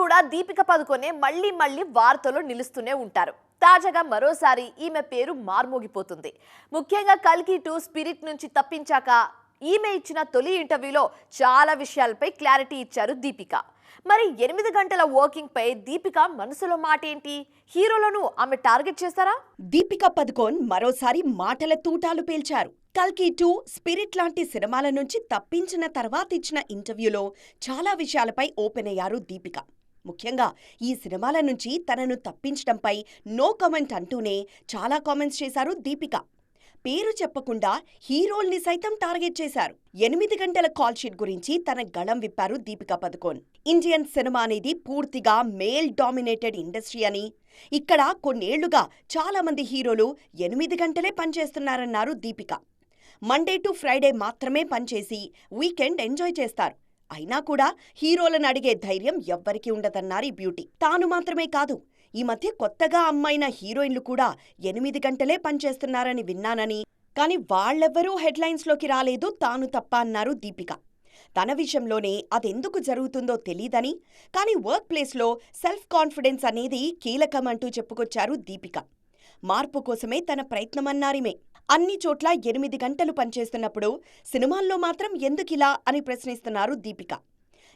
కూడా దీపిక పదుకొనే మళ్ళీ మళ్ళీ వార్తలు నిలుస్తూనే ఉంటారు. తాజాగా మరోసారి ఈమె పేరు మార్మోగిపోతుంది. ముఖ్యంగా కల్కి టూ స్పిరిట్ నుంచి తప్పించాక ఈమె ఇచ్చిన తొలి ఇంటర్వ్యూలో చాలా విషయాలపై క్లారిటీ ఇచ్చారు దీపిక. మరి ఎనిమిది గంటల వర్కింగ్ పై దీపిక మనసులో మాట ఏంటి హీరోలను ఆమె టార్గెట్ చేస్తారా? దీపిక పదుకోన్ మరోసారి మాటల తూటాలు పేల్చారు. కల్కి టూ స్పిరిట్ లాంటి సినిమాల నుంచి తప్పించిన తర్వాత ఇచ్చిన ఇంటర్వ్యూలో చాలా విషయాలపై ఓపెన్ అయ్యారు దీపిక. ముఖ్యంగా ఈ సినిమాల నుంచి తనను తప్పించడంపై నో కామెంట్ అంటూనే చాలా కామెంట్స్ చేశారు దీపిక. పేరు చెప్పకుండా హీరోల్ని సైతం టార్గెట్ చేశారు. ఎనిమిది గంటల కాల్ షీట్ గురించి తన గళం విప్పారు దీపికా పదుకోన్. ఇండియన్ సినిమా అనేది పూర్తిగా మేల్ డామినేటెడ్ ఇండస్ట్రీ అని ఇక్కడ కొన్నేళ్ళుగా చాలా మంది హీరోలు ఎనిమిది గంటలే పనిచేస్తున్నారన్నారు దీపిక. మండే టు ఫ్రైడే మాత్రమే పనిచేసి వీకెండ్ ఎంజాయ్ చేస్తారు. అయినా కూడా హీరోలను అడిగే ధైర్యం ఎవ్వరికీ ఉండదన్నారు ఈ బ్యూటీ. తాను మాత్రమే కాదు ఈ మధ్య కొత్తగా అమ్మాయిన హీరోయిన్లు కూడా ఎనిమిది గంటలే పనిచేస్తున్నారని విన్నానని కానీ వాళ్ళెవ్వరూ హెడ్లైన్స్లోకి రాలేదు తాను తప్ప అన్నారు దీపిక. తన విషయంలోనే అదెందుకు జరుగుతుందో తెలీదని కానీ వర్క్ ప్లేస్లో సెల్ఫ్ కాన్ఫిడెన్స్ అనేది కీలకమంటూ చెప్పుకొచ్చారు దీపిక. మార్పు కోసమే తన ప్రయత్నమన్నారిమే. అన్ని చోట్ల ఎనిమిది గంటలు పనిచేస్తున్నప్పుడు సినిమాల్లో మాత్రం ఎందుకిలా అని ప్రశ్నిస్తున్నారు దీపిక.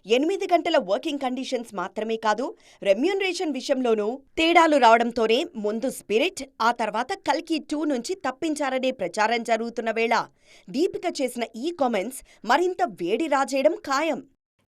ఎనిమిది గంటల వర్కింగ్ కండిషన్స్ మాత్రమే కాదు రెమ్యూనరేషన్ విషయంలోనూ తేడాలు రావడంతోనే ముందు స్పిరిట్ ఆ తర్వాత కల్కి టూ నుంచి తప్పించారనే ప్రచారం జరుగుతున్న వేళ దీపిక చేసిన ఈ కామెంట్స్ మరింత వేడి రాజేయడం ఖాయం.